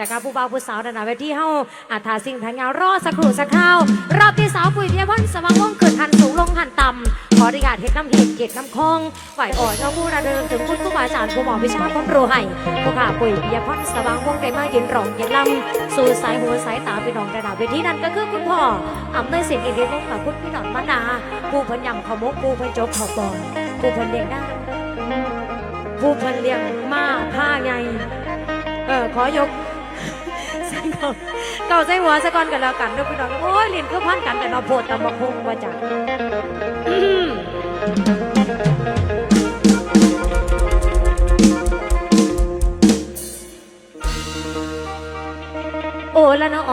แต่การผู้บ่าวผู้สาวดันนาเวทีเฮาอาถาสิ่งทางยาวรอสักครู่สักคราวรอบที่สาวปุ๋ยเพียพันสว่างวงขึ้นหันสูงลงหันต่ำขออนุญาตเฮ็ดน้ำเห็ดเกตน้ำคองไหวอ่อนเจ้าผู้ระเดิมถึงคุณครูบาอาจารย์ผู้หมอวิชาความรู้ให้ผู้ข่าปุ๋ยเพียพันสว่างวงได้มายืนร้องยืนลำสู่สายหัวสายตาพี่น้องระดับเวทีนั่นก็คือคุณพ่ออำนวยสินอินดีวงศ์กับคุณพี่น้องมานาผู้พันยำขามกผู้พันจบขาวบอนผู้พันเลี้ยงได้ผู้พันเลี้ยงมาผ้าไง เออ ขอยก เก่าใส่หัวซะก่อนกันแล้วกันเด้อพี่น้องโอ้ยลิ้นคือพันกันแต่เนาโพดตำบักคงว่าจังอื้อหือโอ้ละเนาะ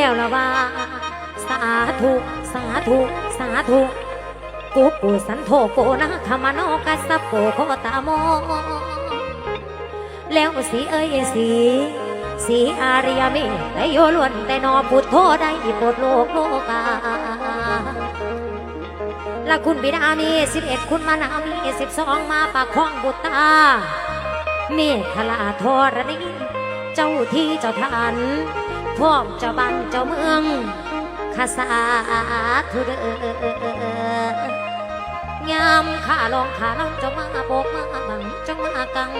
แล้วละว่า สาธุ สาธุ สาธุกูกูสันโธโกนะขมโนกัสโปโคตามแล้วสีเอ้ยสี สีอาริยมตแต่โยล้วนแต่นอพุทโธได้โปรดโลกโลกาและคุณบิดามีสิบเอ็ดคุณมานามีสิบสองมาปากคล้องบุตตาเมฆขลาธรณีเจ้าที่เจ้าทาน พร้อมเจ้าบ้านเจ้าเมืองข้าสาธุเดอยามข้าลองข้าลองเจ้ามาโบกมาบังเจ้ามากัง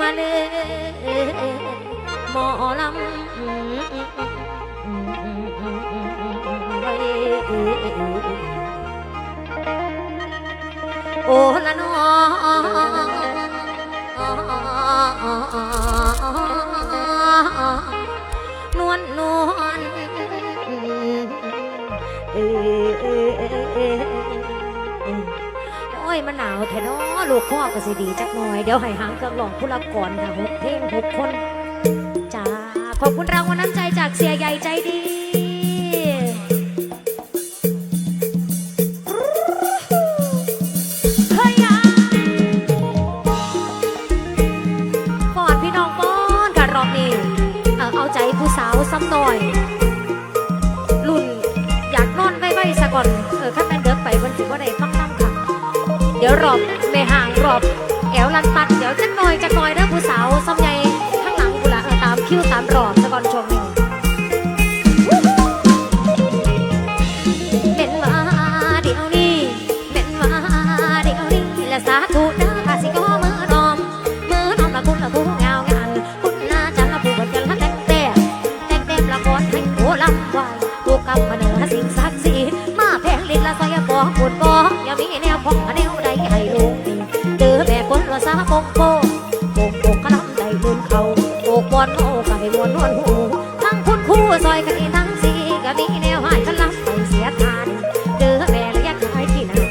มาเลยหมอลำ แท้เนาะลูกพ่อก็สิดีจักหน่อย เดี๋ยวให้หางเครื่องหลองผู้ละก่อนค่ะหกเพลงหกคนจ้าขอบคุณรางวัลน้ำใจจากเสียใหญ่ใจดีเฮ้ยอะก่อพี่น้องป้อนกันรอบนี้เอ่อเอาใจผู้สาวซ้ำหน่อยรุ่นอยากนอนไว้ๆซะก่อน เออขั้นแม่นเดิกไปวันสิว่าได้ฟัง เดี๋ยวรอบไม่ห่างรอบ แอวลันปัดเดี๋ยวจักหน่อยจักหน่อยเด้อผู้สาวซ้ำใหญ่ข้างหลังกูละเออตามคิวตามรอบซะก่อนช่วงนี้เป็นว่าเดี๋ยวนี้เป็นว่าเดี๋ยวนี้และสาธุนะอาสิก็มือนอมมือนอมละคุณละผู้งาวงานคุณนาจันละผู้บันกันละแต่งแต่แต่งเต็มละครให้โหลำไหวผู้กำมาเหนือสิ่งศักดิ์สิทธิ์มาแพงลิ้นละซอยบอกปวดบอก ด้ลืนเขาโปกบอลโง่ก็ให้มวนนวลหูทั้งคุณคู่ซอยกันทั้งสีก็มีแนวให้กันลับไปเสียทานเดือแม่ละยักขายที่นา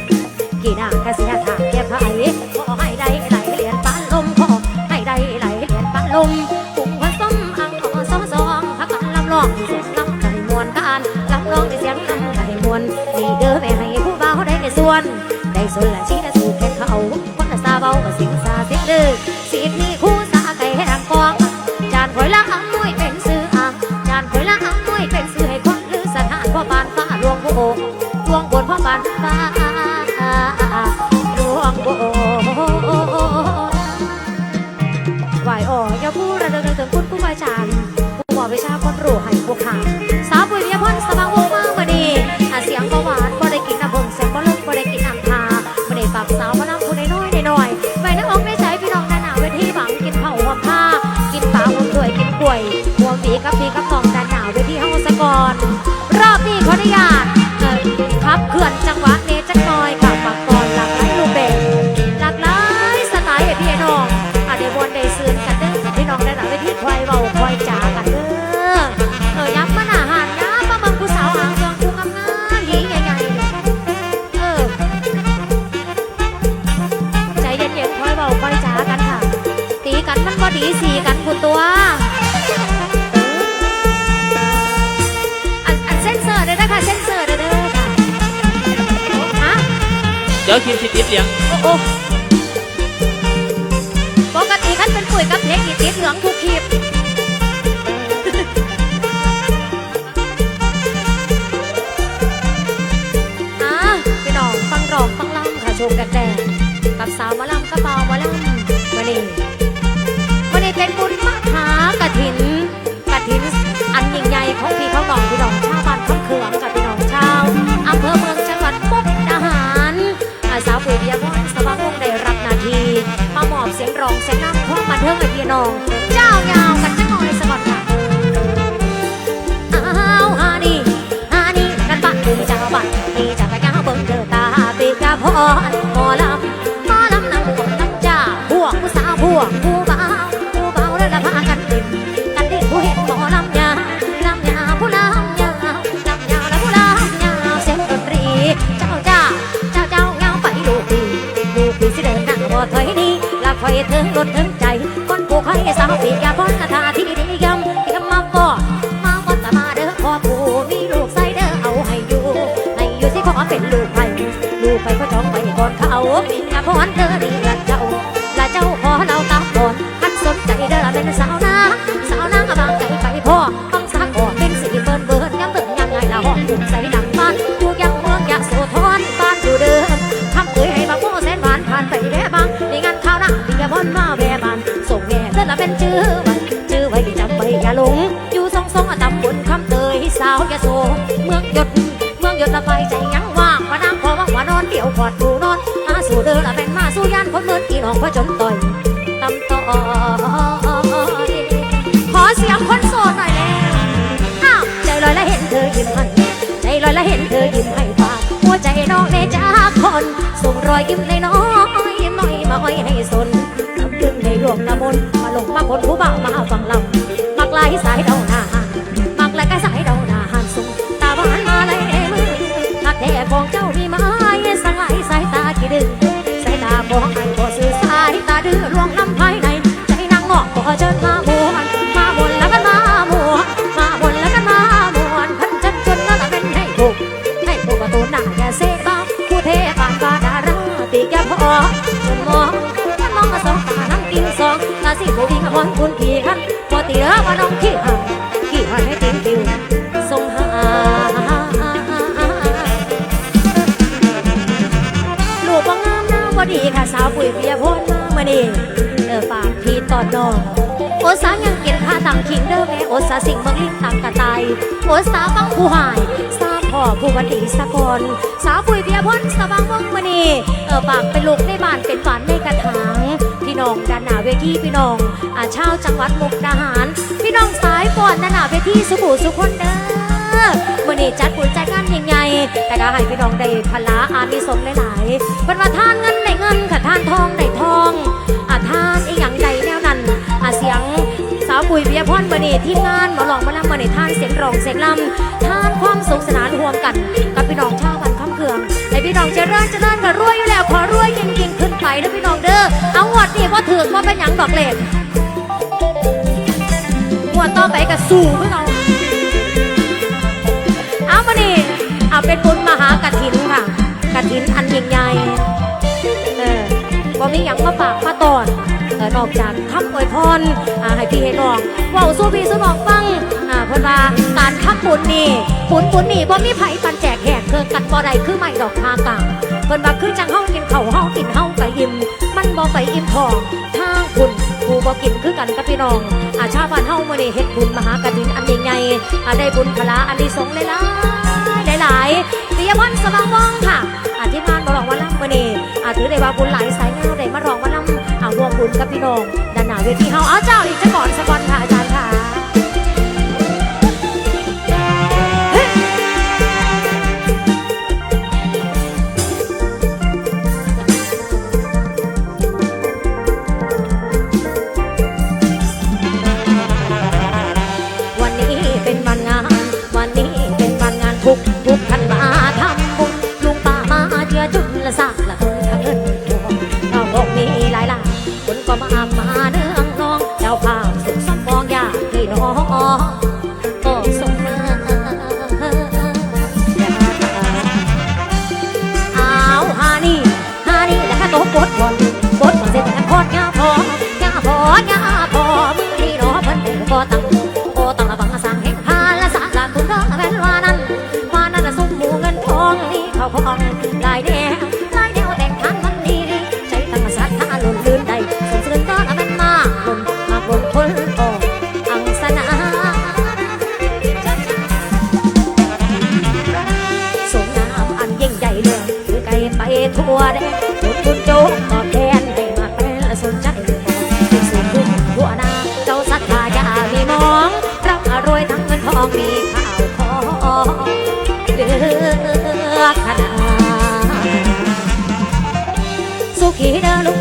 กี่นากระเสียทางเก็บไผ่ขอให้ได้ไหลเหรียญปานลมขอให้ได้ไหลเหรียญปานลมปุ่งผสมอังขอสองสองพักกันลำลองเสียงลำไก่มวนกันลำลองในเสียงลำไก่มวนนี่เด้อแม่ให้ผู้เบาได้ในส่วน ได้ส่วนละชี้ละสู่แค่เขาคนละซาเบากับเสียงซาเสียงดื้อ อบนี้ขออนุญาตเอ่อพับเขื่อนจังหวะเนจักนอยค่ะฝากก่อนหลากหลายรูปแบบหลากหลายสไตล์ให้พี่น้องอาได้บนได้ซื้อกันเด้อพี่น้องได้หลังไปที่ควายเบาควายจ๋ากันเด้อเออย้ำมันอาหารย้ำมาเบังผู้สาวหางเมืองคู่งามๆหญิงใหญ่เออใจเย็นๆควายเบาควายจ๋ากันค่ะ ตีกันมันก็ดีสีกัน ดี๋ยวทีมสิติดเลี้ยงโอ้โอ้ปุ๋ยกับเพลงอีติดเหลืองทุกคลิปอะพี่น้องฟังรองฟังล่ำค่ะชมกันแดงกับสาวมะลำกระเป๋ามะลำมานี่มานี่เป็นบุญมหากฐินกฐินอันยิ่งใหญ่ของพี่เของน้องพี่น้องชาวบ้านคำเขืองกับพี่น้องชาวอำเภอเมือง รองเสียงนำของมาเทิงไอเพี่น้อง เจ้ายาวกันจังหน่อยสะก่อนค่ะอ้าวฮานี่ฮานี่กันปะดูเจ้าบัดนี่จะไปก้าวเบิ่งเจอตาปีกาพร คอยถึงใจ คนผูกให้สาวปีกยาพรท่าที่ดียำยำมาก่อมาวัดตามาเด้อพ่อผู้มีลูกใส่เด้อเอาให้อยู่ให้อยู่ที่ขอเป็นลูกไผ่ลูกไผ่ก็จองไปก่อนเขาปีกยาพรเธอดี ตำบลคำเตยสาวยะโสเมืองหยดเมืองหยดละไปใจยังว่างว่านางขอว่างว่านอนเดี่ยวกอดกูนอนอาสู่เดินละเป็นมาสู่ยานคนเมืองอีน้องพระจนต่อยตำต่อยขอเสียงคนโสดหน่อยแล้วอ้าวใจลอยและเห็นเธอยิ้มให้ใจลอยและเห็นเธอยิ้มให้ฝากหัวใจน้องในจากคนส่งรอยยิ้มในน้อยยิ้มน้อยมาอ้อยให้สนลำลึงในรวมน้ำมนมาหลงมาคนผู้บ่าวมาฟังลำ ตาสิผู้วิ่งพรคุณขี่ขันพอตีเอว่าน้องขี้ห่างขี้ห่างให้ติ้งติวส่งหาลูกว่างามหน้าบ่ดีค่ะสาวปุ๋ยเพียพนมามื่อนี้เออฝากพี่ตอนน้องโอสายังเก็บค่าตังคิงเด้อแม่โอสาสิ่งเมืองลิงตังกระตายโอสาบังผู้หายสาพ่อผู้วันดีสะกอนสาวปุ๋ยเพียพนสว่างวงมื่อนี้เออฝากเป็นลูกในบ้านเป็นฝันในกระถาง น้องด้านหน้าเวทีพี่น้องอาชาวจังหวัดมุกดาหาร พี่น้องสายก่อนด้านหน้าเวทีสุขุสุขคนเด้อมื่อนี้จัดบุญจัดงานยิ่งใหญ่แต่ก็ให้พี่น้องได้พลาอามีสงส์หลายๆเพิ่นว่าทานเงินได้เงินค่ะทานทองได้ทองอาทานอีหยังใดแนวนั้นอาเสียงสาวปุ๋ยเบียพรมื่อนี้ทีมงานหมาลองมาลำมื่อนี้ทานเสียงร้องเสียงลำทานความสุขสนานรวมกันกับพี่น้องชาวบ้านคำเคืองให้พี่น้องเจริญเจริญค่ะรวยอยู่แล้วขอรวยยิ่งยิ่งขึ้นไปนะพี่น้องเด้อเอา นี้ว่าถือว่าเป็นหยังดอกเล็กงวต่อไปก็สู้พี่น้องเอามานี่เอาเป็นบุญมหากฐินค่ะกฐินอันยิ่งใหญ่เออบ่มีอย่างมาฝากมาตอนเออนอกจากคำอวยพรอ่าให้พี่ให้น้องว้าสู้พี่สู้น้องฟังอ่าเพิ่นว่าการทำบุญนี่บุญบุญนี่บ่มีไผ่ปันแจกแหกเครื่องกันบ่ได้คือไม่ดอกพากลางเพิ่นว่าคือจังเฮากินเข้าเฮากินเฮาก็อิ่มมัน บ่ไปอิ่มท้องทางคุณกูบ่กินคือกันกับพี่น้องอาชาบ้านเฮามื้อนี้เฮ็ดบุญมหากรินอันยิ่งใหญ่อาได้บุญพละอันนี้สงส์หลายหลายๆปิยพรสว่างว่องค่ะอาทีมงานมาลองว่าล่ำมื่อนี้อาถือได้ว่าบุญหลายสายงานได้มารองว่าล่ำอารวมบุญกับพี่น้องด้านหน้าเวทีเฮาเอาเจ้าอีกจะก่อนสะก่อนค่ะอาจารย์ มีข่าวขอเลือขนาดสุขีเดินลูก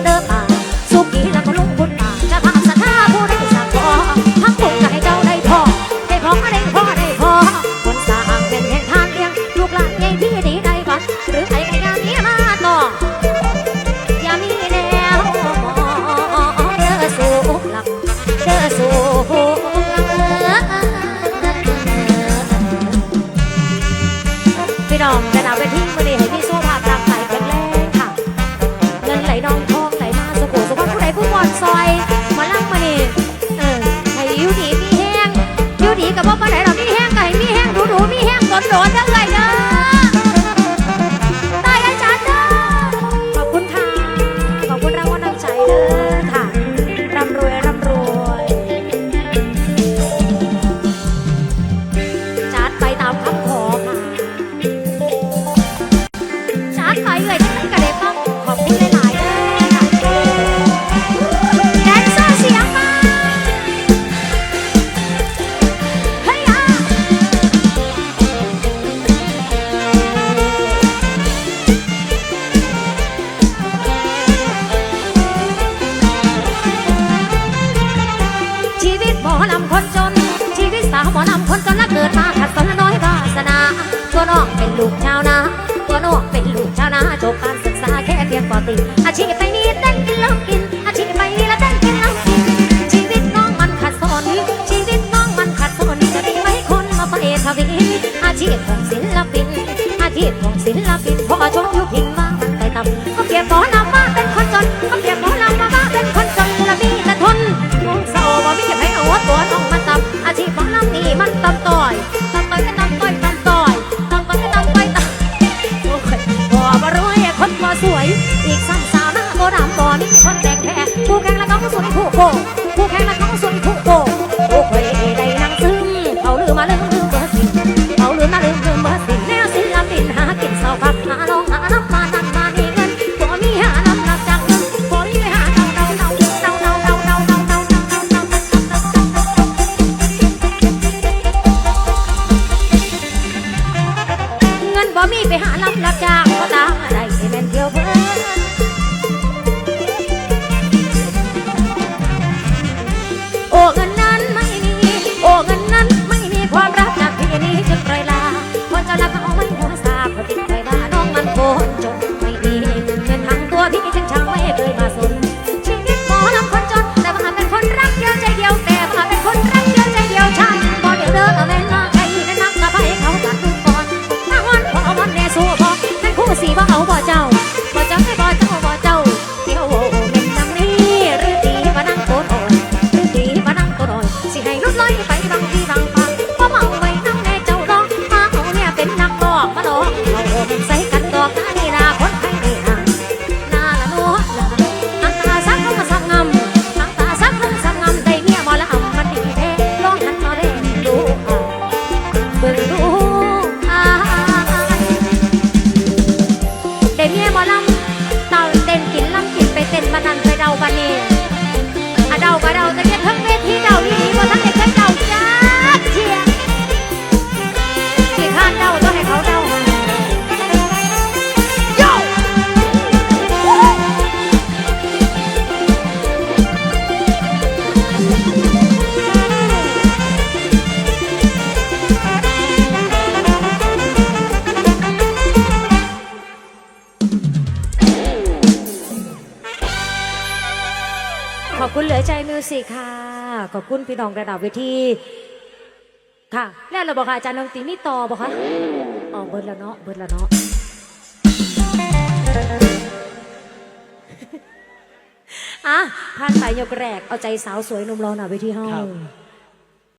นโดนทั้งนั้น 淘宝。 ใจมิวสิกค่ะ ขอบคุณพี่น้องระดับเวทีค่ะ แล้วเราบอกค่ะอาจารย์นงตีนี่ต่อบอกค่ะอ๋อเบิร์ดละเนาะเบิร์ดละเนาะอะผ่านไปยกแรกเอาใจสาวสวยหนุ่มรอหน่าเวทีห้อง